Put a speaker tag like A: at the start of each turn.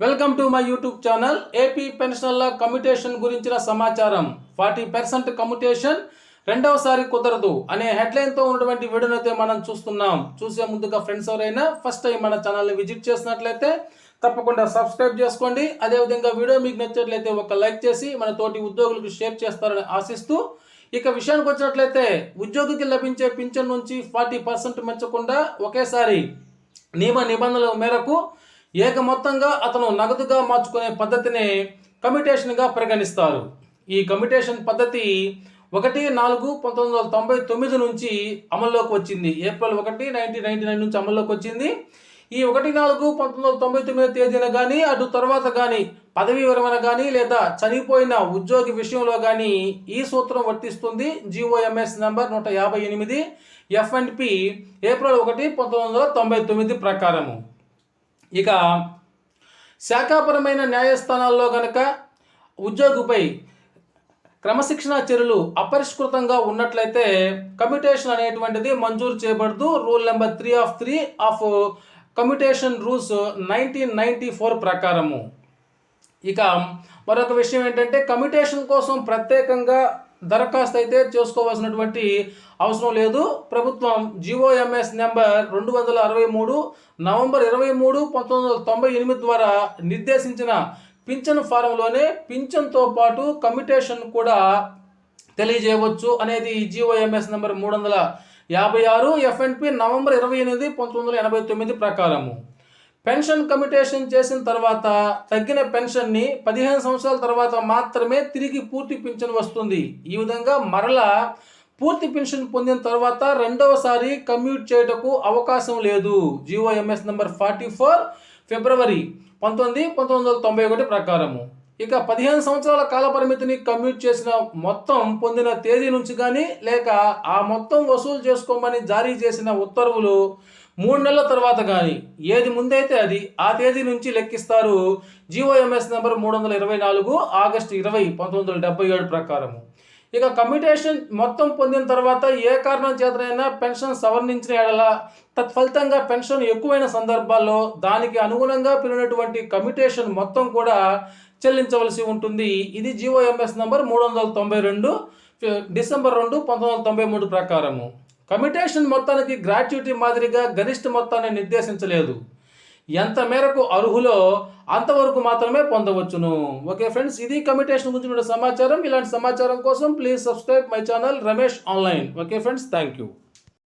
A: Welcome to my YouTube channel AP పెన్షన్ల commutation గురించిన సమాచారం. ఫార్టీ పర్సెంట్ కమ్యూటేషన్ రెండవసారి కుదరదు అనే హెడ్లైన్తో ఉన్నటువంటి వీడియోనైతే అయితే మనం చూస్తున్నాం. చూసే ముందుగా ఫ్రెండ్స్ ఎవరైనా ఫస్ట్ టైం మన ఛానల్ని విజిట్ చేసినట్లయితే తప్పకుండా సబ్స్క్రైబ్ చేసుకోండి. అదేవిధంగా వీడియో మీకు నచ్చినట్లయితే ఒక లైక్ చేసి మన తోటి ఉద్యోగులకు షేర్ చేస్తారని ఆశిస్తూ ఇక విషయానికి వచ్చినట్లయితే ఉద్యోగికి లభించే పింఛన్ నుంచి ఫార్టీ పర్సెంట్ మెచ్చకుండా ఒకేసారి నియమ నిబంధనల మేరకు ఏక మొత్తంగా అతను నగదుగా మార్చుకునే పద్ధతిని కమిటేషన్గా పరిగణిస్తారు. ఈ కమిటేషన్ పద్ధతి ఒకటి నాలుగు పంతొమ్మిది వందల తొంభై తొమ్మిది నుంచి అమల్లోకి వచ్చింది. ఏప్రిల్ ఒకటి నైన్టీన్ నైన్టీ నైన్ నుంచి అమల్లోకి వచ్చింది. ఈ ఒకటి నాలుగు పంతొమ్మిది వందల తొంభై తొమ్మిది తేదీన కానీ అటు తర్వాత కానీ పదవీ విరమణ కానీ లేదా చనిపోయిన ఉద్యోగి విషయంలో కానీ ఈ సూత్రం వర్తిస్తుంది. జిఓఎంఎస్ నంబర్ నూట యాభై ఎనిమిది ఎఫ్ అండ్ పి ఏప్రిల్ ఒకటి పంతొమ్మిది వందల తొంభై తొమ్మిది ప్రకారము. ఇక శాఖాపరమైన న్యాయస్థానాల్లో కనుక ఉద్యోగిపై క్రమశిక్షణ చర్యలు అపరిష్కృతంగా ఉన్నట్లయితే కమ్యూటేషన్ అనేటువంటిది మంజూరు చేయబడదు. Rule number three of three of commutation rules nineteen ninety four ప్రకారము. ఇక మరొక విషయం ఏంటంటే కమ్యూటేషన్ కోసం ప్రత్యేకంగా దరఖాస్తు అయితే చేసుకోవాల్సినటువంటి అవసరం లేదు. ప్రభుత్వం జిఓఎంఎస్ నెంబర్ రెండు వందల అరవై మూడు నవంబర్ ఇరవై మూడు పంతొమ్మిది వందల తొంభై ఎనిమిది ద్వారా నిర్దేశించిన పింఛన్ ఫారంలోనే పింఛన్తో పాటు కమ్యూటేషన్ కూడా తెలియజేయవచ్చు అనేది జిఓఎంఎస్ నెంబర్ మూడు వందల యాభై ఆరు ఎఫ్ఎన్పి నవంబర్ ఇరవై ఎనిమిది పంతొమ్మిది వందల ఎనభై తొమ్మిది ప్రకారము. పెన్షన్ కమ్యూటేషన్ చేసిన తర్వాత తగ్గిన పెన్షన్ని పదిహేను సంవత్సరాల తర్వాత మాత్రమే తిరిగి పూర్తి పింఛన్ వస్తుంది. ఈ విధంగా మరలా పూర్తి పెన్షన్ పొందిన తర్వాత రెండవసారి కమ్యూట్ చేయటకు అవకాశం లేదు. జిఓఎంఎస్ నెంబర్ ఫార్టీ ఫోర్ ఫిబ్రవరి పంతొమ్మిది పంతొమ్మిది వందల తొంభై ఒకటి ప్రకారము. ఇక పదిహేను సంవత్సరాల కాల పరిమితిని కమ్యూట్ చేసిన మొత్తం పొందిన తేదీ నుంచి కానీ లేక ఆ మొత్తం వసూలు చేసుకోమని జారీ చేసిన ఉత్తర్వులు మూడు నెలల తర్వాత కానీ ఏది ముందైతే అది ఆ తేదీ నుంచి లెక్కిస్తారు జిఓఎంఎస్ నెంబర్ మూడు వందల ఇరవై నాలుగు ఆగస్టు ఇరవై పంతొమ్మిది వందల డెబ్బై ఏడు ప్రకారము. ఇక కమ్యూటేషన్ మొత్తం పొందిన తర్వాత ఏ కారణం చేతనైనా పెన్షన్ సవరించిన ఎడల తత్ఫలితంగా పెన్షన్ ఎక్కువైన సందర్భాల్లో దానికి అనుగుణంగా పిలినటువంటి కమ్యూటేషన్ మొత్తం కూడా చెల్లించవలసి ఉంటుంది. ఇది జిఓఎంఎస్ నంబర్ మూడు వందల తొంభై రెండు డిసెంబర్ రెండు పంతొమ్మిది వందల తొంభై మూడు ప్రకారము. కమిటేషన్ మొత్తానికి గ్రాట్యుటీ మాదిరిగా గరిష్ట మొత్తాన్ని నిర్దేశించలేదు. ఎంత మేరకు అర్హులో అంతవరకు మాత్రమే పొందవచ్చును. ఓకే ఫ్రెండ్స్ ఇది కమిటేషన్ గురించి సమాచారం. ఇలాంటి సమాచారం కోసం please subscribe my channel Ramesh online. Okay friends thank you